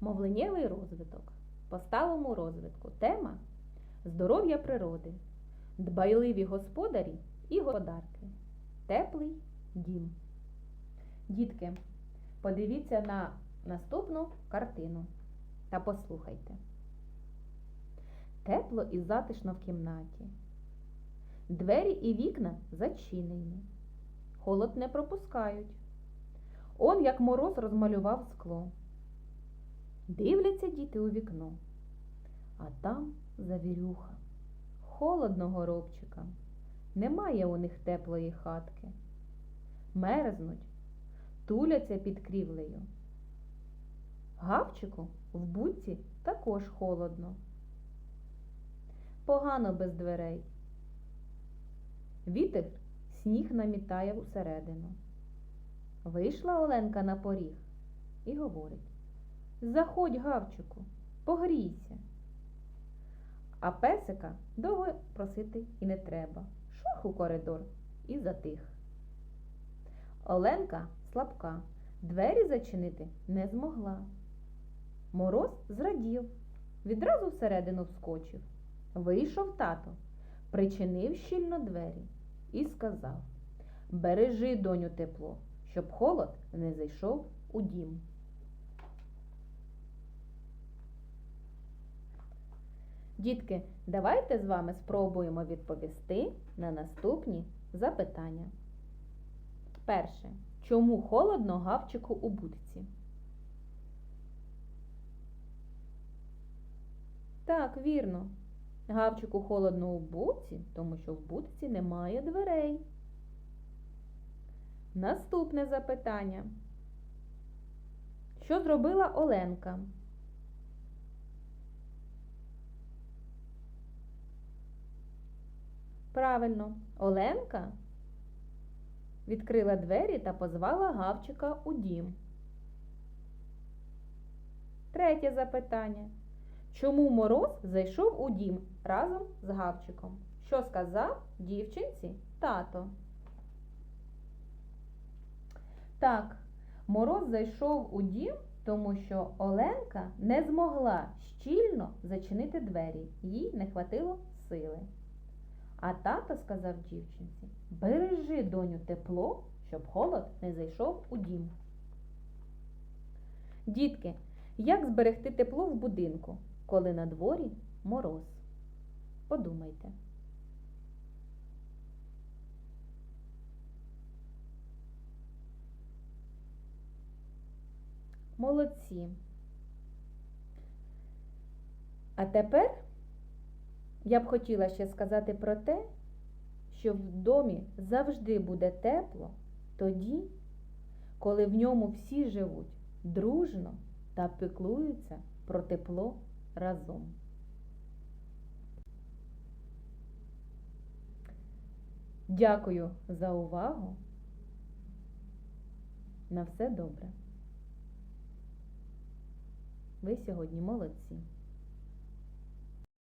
Мовленнєвий розвиток. По сталому розвитку. Тема здоров'я природи, дбайливі господарі і господарки. Теплий дім. Дітки, подивіться на наступну картину та послухайте. Тепло і затишно в кімнаті. Двері і вікна зачинені. Холод не пропускають. Он, як мороз, розмалював скло. Дивляться діти у вікно, а там завірюха. Холодно горобчикам. Немає у них теплої хатки. Мерзнуть, туляться під крівлею. Гавчику в будці також холодно. Погано без дверей. Вітер сніг намітає усередину. Вийшла Оленка на поріг і говорить Заходь, Гавчику, погрійся. А песика довго просити і не треба. Шух у коридор і затих. Оленка слабка, двері зачинити не змогла. Мороз зрадів, відразу всередину вскочив. Вийшов тато, причинив щільно двері і сказав Бережи, доню, тепло, щоб холод не зайшов у дім. Дітки, давайте з вами спробуємо відповісти на наступні запитання. Перше. Чому холодно гавчику у будці? Так, вірно. Гавчику холодно у будці, тому що в будці немає дверей. Наступне запитання. Що зробила Оленка? Правильно, Оленка відкрила двері та позвала Гавчика у дім. Третє запитання. Чому мороз зайшов у дім разом з Гавчиком? Що сказав дівчинці тато? Так, мороз зайшов у дім, тому що Оленка не змогла щільно зачинити двері, їй не хватило сили. А тато сказав дівчинці: бережи, доню, тепло, щоб холод не зайшов у дім. Дітки, як зберегти тепло в будинку, коли на дворі мороз? Подумайте. Молодці. А тепер я б хотіла ще сказати про те, що в домі завжди буде тепло тоді, коли в ньому всі живуть дружно та піклуються про тепло разом. Дякую за увагу. На все добре. Ви сьогодні молодці.